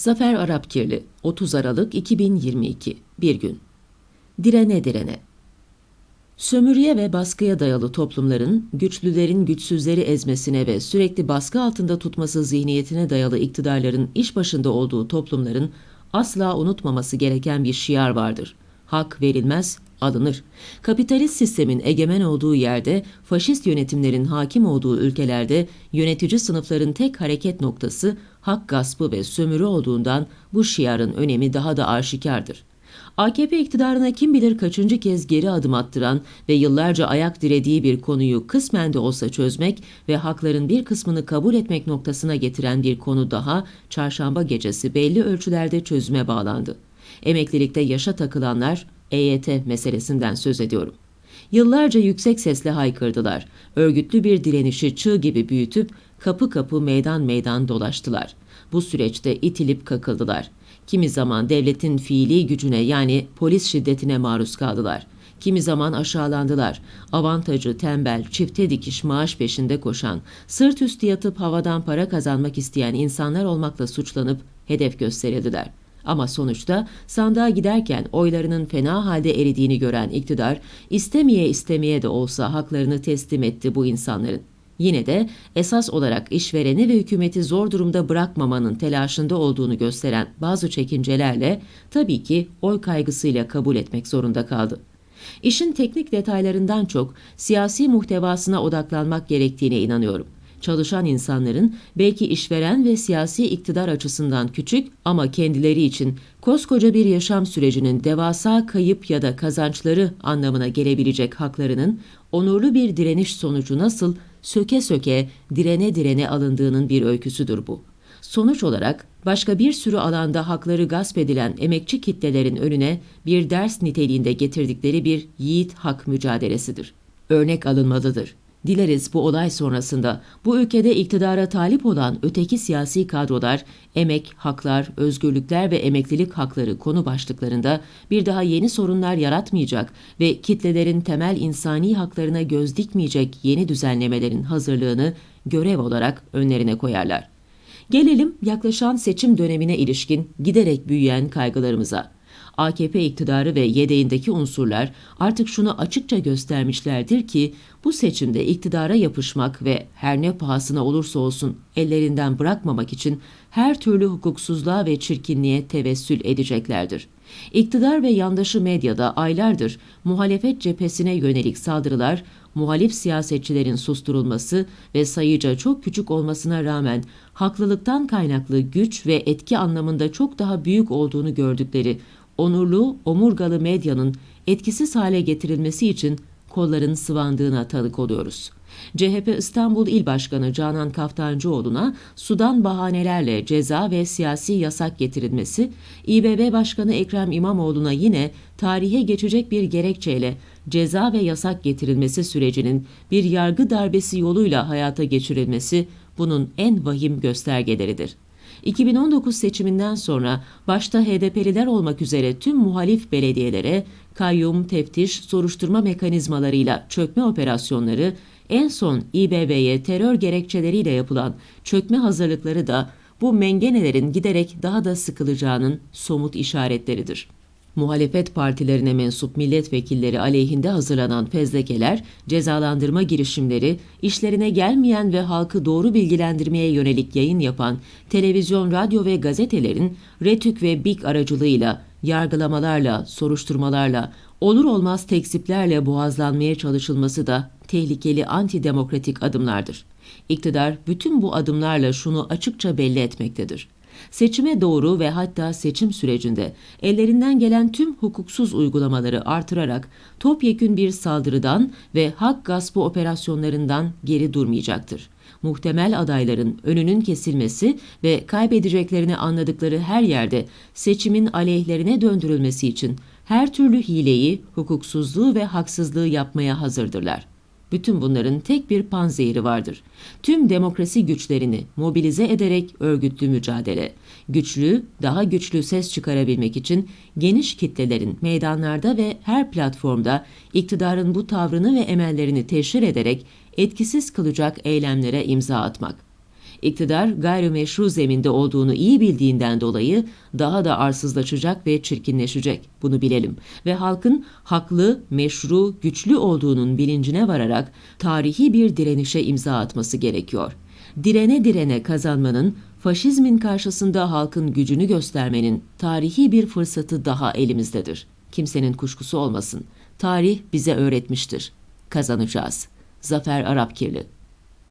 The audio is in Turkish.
Zafer Arapkirli 30 Aralık 2022 Bir gün Direne direne Sömürüye ve baskıya dayalı toplumların güçlülerin güçsüzleri ezmesine ve sürekli baskı altında tutması zihniyetine dayalı iktidarların iş başında olduğu toplumların asla unutmaması gereken bir şiar vardır. Hak verilmez, alınır. Kapitalist sistemin egemen olduğu yerde, faşist yönetimlerin hakim olduğu ülkelerde yönetici sınıfların tek hareket noktası hak gaspı ve sömürü olduğundan bu şiarın önemi daha da aşikardır. AKP iktidarına kim bilir kaçıncı kez geri adım attıran ve yıllarca ayak dirediği bir konuyu kısmen de olsa çözmek ve hakların bir kısmını kabul etmek noktasına getiren bir konu daha çarşamba gecesi belli ölçülerde çözüme bağlandı. Emeklilikte yaşa takılanlar EYT meselesinden söz ediyorum. Yıllarca yüksek sesle haykırdılar. Örgütlü bir direnişi çığ gibi büyütüp kapı kapı meydan meydan dolaştılar. Bu süreçte itilip kakıldılar. Kimi zaman devletin fiili gücüne yani polis şiddetine maruz kaldılar. Kimi zaman aşağılandılar. Avantajı tembel, çifte dikiş maaş peşinde koşan, sırt üstü yatıp havadan para kazanmak isteyen insanlar olmakla suçlanıp hedef gösterildiler. Ama sonuçta sandığa giderken oylarının fena halde eridiğini gören iktidar, istemeye istemeye de olsa haklarını teslim etti bu insanların. Yine de esas olarak işvereni ve hükümeti zor durumda bırakmamanın telaşında olduğunu gösteren bazı çekincelerle tabii ki oy kaygısıyla kabul etmek zorunda kaldı. İşin teknik detaylarından çok siyasi muhtevasına odaklanmak gerektiğine inanıyorum çalışan insanların belki işveren ve siyasi iktidar açısından küçük ama kendileri için koskoca bir yaşam sürecinin devasa kayıp ya da kazançları anlamına gelebilecek haklarının onurlu bir direniş sonucu nasıl söke söke direne direne alındığının bir öyküsüdür bu. Sonuç olarak başka bir sürü alanda hakları gasp edilen emekçi kitlelerin önüne bir ders niteliğinde getirdikleri bir yiğit hak mücadelesidir. Örnek alınmalıdır. Dileriz bu olay sonrasında bu ülkede iktidara talip olan öteki siyasi kadrolar emek, haklar, özgürlükler ve emeklilik hakları konu başlıklarında bir daha yeni sorunlar yaratmayacak ve kitlelerin temel insani haklarına göz dikmeyecek yeni düzenlemelerin hazırlığını görev olarak önlerine koyarlar. Gelelim yaklaşan seçim dönemine ilişkin giderek büyüyen kaygılarımıza. AKP iktidarı ve yedeğindeki unsurlar artık şunu açıkça göstermişlerdir ki bu seçimde iktidara yapışmak ve her ne pahasına olursa olsun ellerinden bırakmamak için her türlü hukuksuzluğa ve çirkinliğe tevessül edeceklerdir. İktidar ve yandaşı medyada aylardır muhalefet cephesine yönelik saldırılar, muhalif siyasetçilerin susturulması ve sayıca çok küçük olmasına rağmen haklılıktan kaynaklı güç ve etki anlamında çok daha büyük olduğunu gördükleri onurlu, omurgalı medyanın etkisiz hale getirilmesi için kolların sıvandığına tanık oluyoruz. CHP İstanbul İl Başkanı Canan Kaftancıoğlu'na sudan bahanelerle ceza ve siyasi yasak getirilmesi, İBB Başkanı Ekrem İmamoğlu'na yine tarihe geçecek bir gerekçeyle ceza ve yasak getirilmesi sürecinin bir yargı darbesi yoluyla hayata geçirilmesi bunun en vahim göstergeleridir. 2019 seçiminden sonra başta HDP'liler olmak üzere tüm muhalif belediyelere kayyum, teftiş, soruşturma mekanizmalarıyla çökme operasyonları, en son İBB'ye terör gerekçeleriyle yapılan çökme hazırlıkları da bu mengenelerin giderek daha da sıkılacağının somut işaretleridir muhalefet partilerine mensup milletvekilleri aleyhinde hazırlanan fezlekeler, cezalandırma girişimleri, işlerine gelmeyen ve halkı doğru bilgilendirmeye yönelik yayın yapan televizyon, radyo ve gazetelerin RETÜK ve BİK aracılığıyla yargılamalarla, soruşturmalarla, olur olmaz tekziplerle boğazlanmaya çalışılması da tehlikeli antidemokratik adımlardır. İktidar bütün bu adımlarla şunu açıkça belli etmektedir. Seçime doğru ve hatta seçim sürecinde ellerinden gelen tüm hukuksuz uygulamaları artırarak topyekün bir saldırıdan ve hak gaspı operasyonlarından geri durmayacaktır. Muhtemel adayların önünün kesilmesi ve kaybedeceklerini anladıkları her yerde seçimin aleyhlerine döndürülmesi için her türlü hileyi, hukuksuzluğu ve haksızlığı yapmaya hazırdırlar. Bütün bunların tek bir panzehiri vardır. Tüm demokrasi güçlerini mobilize ederek örgütlü mücadele. Güçlü, daha güçlü ses çıkarabilmek için geniş kitlelerin meydanlarda ve her platformda iktidarın bu tavrını ve emellerini teşhir ederek etkisiz kılacak eylemlere imza atmak. İktidar gayrimeşru zeminde olduğunu iyi bildiğinden dolayı daha da arsızlaşacak ve çirkinleşecek. Bunu bilelim. Ve halkın haklı, meşru, güçlü olduğunun bilincine vararak tarihi bir direnişe imza atması gerekiyor. Direne direne kazanmanın, faşizmin karşısında halkın gücünü göstermenin tarihi bir fırsatı daha elimizdedir. Kimsenin kuşkusu olmasın. Tarih bize öğretmiştir. Kazanacağız. Zafer Arapkirli